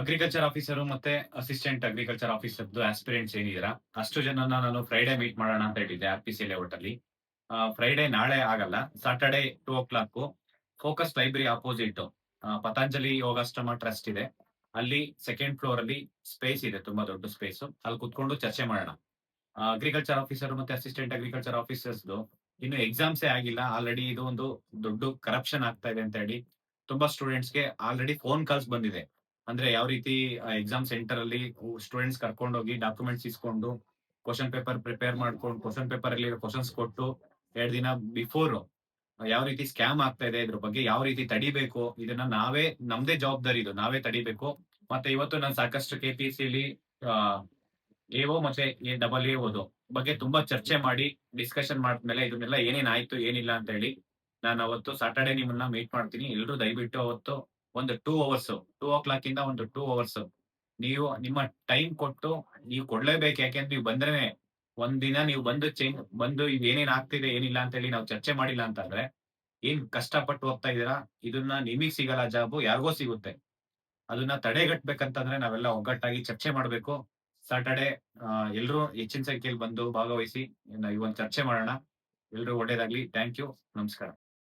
Agriculture officer ಮತ್ತೆ assistant agriculture officer aspirants ಏನಿದ್ದೀರಾ ಅಷ್ಟು ಜನನ ನಾನು ಫ್ರೈಡೆ ಮೀಟ್ ಮಾಡೋಣ ಅಂತ ಹೇಳಿದ್ದೆ ಆರ್ ಪಿ ಸಿ ಲೇಔಟ್ ಅಲ್ಲಿ ಫ್ರೈಡೆ ನಾಳೆ ಆಗಲ್ಲ Saturday two o'clock focus library opposite Patanjali Yogashrama trust ಇದೆ. ಅಲ್ಲಿ ಸೆಕೆಂಡ್ ಫ್ಲೋರ್ ಅಲ್ಲಿ ಸ್ಪೇಸ್ ಇದೆ, ತುಂಬಾ ದೊಡ್ಡ ಸ್ಪೇಸ್ ಅಲ್ಲಿ ಕುತ್ಕೊಂಡು ಚರ್ಚೆ ಮಾಡೋಣ. ಅಗ್ರಿಕಲ್ಚರ್ ಆಫೀಸರ್ ಮತ್ತೆ ಅಸಿಸ್ಟೆಂಟ್ ಅಗ್ರಿಕಲ್ಚರ್ ಆಫೀಸರ್ಸ್ ಇನ್ನು ಎಕ್ಸಾಮ್ಸೇ ಆಗಿಲ್ಲ ಆಲ್ರೆಡಿ ಇದು ಒಂದು ದೊಡ್ಡ ಕರಪ್ಷನ್ ಆಗ್ತಾ ಇದೆ ಅಂತ ಹೇಳಿ ತುಂಬಾ ಸ್ಟೂಡೆಂಟ್ಸ್ಗೆ ಆಲ್ರೆಡಿ ಫೋನ್ ಕಾಲ್ಸ್ ಬಂದಿದೆ. ಅಂದ್ರೆ ಯಾವ ರೀತಿ ಎಕ್ಸಾಮ್ ಸೆಂಟರ್ ಅಲ್ಲಿ ಸ್ಟೂಡೆಂಟ್ಸ್ ಕರ್ಕೊಂಡು ಹೋಗಿ ಡಾಕ್ಯುಮೆಂಟ್ಸ್ ಇಸ್ಕೊಂಡು ಕ್ವಶನ್ ಪೇಪರ್ ಪ್ರಿಪೇರ್ ಮಾಡ್ಕೊಂಡು ಕ್ವಶನ್ ಪೇಪರ್ ಅಲ್ಲಿ ಕ್ವಶನ್ಸ್ ಕೊಟ್ಟು, ಎರಡ್ ದಿನ ಬಿಫೋರ್ ಯಾವ ರೀತಿ ಸ್ಕ್ಯಾಮ್ ಆಗ್ತಾ ಇದೆ, ಇದ್ರ ಬಗ್ಗೆ ಯಾವ ರೀತಿ ತಡಿಬೇಕು, ಇದನ್ನ ನಾವೇ, ನಮ್ದೇ ಜವಾಬ್ದಾರಿ ಇದು, ನಾವೇ ತಡಿಬೇಕು. ಮತ್ತೆ ಇವತ್ತು ನಾನು ಸಾಕಷ್ಟು ಕೆ ಪಿ ಸಿ ಎಒ ಮತ್ತೆ ಎ ಡಬಲ್ ಎ ಓದು ಬಗ್ಗೆ ತುಂಬಾ ಚರ್ಚೆ ಮಾಡಿ ಡಿಸ್ಕಷನ್ ಮಾಡಿದ್ಮೇಲೆ ಇದನ್ನೆಲ್ಲ ಏನೇನ್ ಆಯ್ತು, ಏನಿಲ್ಲ ಅಂತ ಹೇಳಿ, ನಾನು ಅವತ್ತು ಸಾಟರ್ಡೆ ನಿಮ್ಮನ್ನ ಮೀಟ್ ಮಾಡ್ತೀನಿ. ಎಲ್ರು ದಯವಿಟ್ಟು ಅವತ್ತು ಒಂದು two hours two o'clock ಇಂದ ಒಂದು ಟೂ ಅವರ್ಸ್ ನೀವು ನಿಮ್ಮ ಟೈಮ್ ಕೊಟ್ಟು ನೀವು ಕೊಡ್ಲೇಬೇಕು. ಯಾಕೆಂದ್ರೆ ನೀವು ಬಂದ್ರೆ ಒಂದ್ ದಿನ ನೀವು ಬಂದು ಚೇಂಜ್ ಬಂದು ಇದು ಏನೇನ್ ಆಗ್ತಿದೆ, ಏನಿಲ್ಲ ಅಂತ ಹೇಳಿ ನಾವು ಚರ್ಚೆ ಮಾಡಿಲ್ಲ ಅಂತಂದ್ರೆ ಏನ್ ಕಷ್ಟಪಟ್ಟು ಹೋಗ್ತಾ ಇದೀರಾ ಇದನ್ನ ನಿಮಗ್ ಸಿಗಲ್ಲ ಜಾಬು, ಯಾರಿಗೋ ಸಿಗುತ್ತೆ. ಅದನ್ನ ತಡೆಗಟ್ಬೇಕಂತಂದ್ರೆ ನಾವೆಲ್ಲ ಒಗ್ಗಟ್ಟಾಗಿ ಚರ್ಚೆ ಮಾಡ್ಬೇಕು. ಸಾಟರ್ಡೆ ಎಲ್ರು ಹೆಚ್ಚಿನ ಸಂಖ್ಯೆಯಲ್ಲಿ ಬಂದು ಭಾಗವಹಿಸಿ ಈ ಒಂದು ಚರ್ಚೆ ಮಾಡೋಣ. ಎಲ್ರು ಒಳ್ಳೇದಾಗ್ಲಿ. ಥ್ಯಾಂಕ್ ಯು ನಮಸ್ಕಾರ.